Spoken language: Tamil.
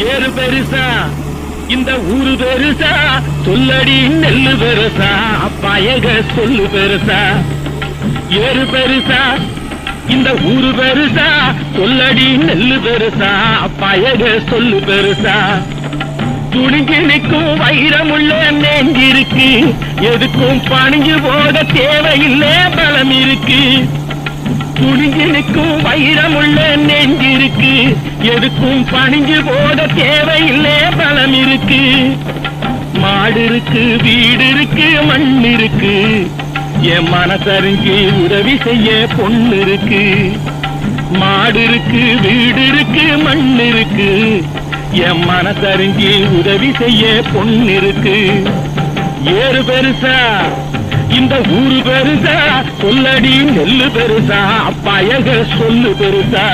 ஏறு பெருசா? இந்த ஊரு பெருசா? சொல்லடி நெல்லு பெருசா? பயக சொல்லு பெருசா? ஏறு பெருசா? இந்த ஊரு பெருசா? சொல்லடி நெல்லு பெருசா? பயக சொல்லு பெருசா? துணிஞ்சு நிற்கும் வைரமுள்ள நெஞ்சிருக்கு. எதுக்கும் பணிஞ்சு போக தேவையில்லை பலம் இருக்கு துணிஞ்சு வைரமுள்ள நெஞ்சிருக்கு. எதுக்கும் பணிஞ்சு போட தேவையில்லை பலம் இருக்கு. மாடு இருக்கு வீடு இருக்கு மண் இருக்கு என் மனசறிஞ்சு உதவி செய்ய பொண்ணு இருக்கு மாடு இருக்கு வீடு இருக்கு மண் இருக்கு என் மனசறிஞ்சு உதவி செய்ய பொண்ணு இருக்கு ஏறு பெருசா இந்த ஊரு பெருசா. சொல்லடி நெல்லு பெருசா அப்பா எங்க சொல்லு பெருசா?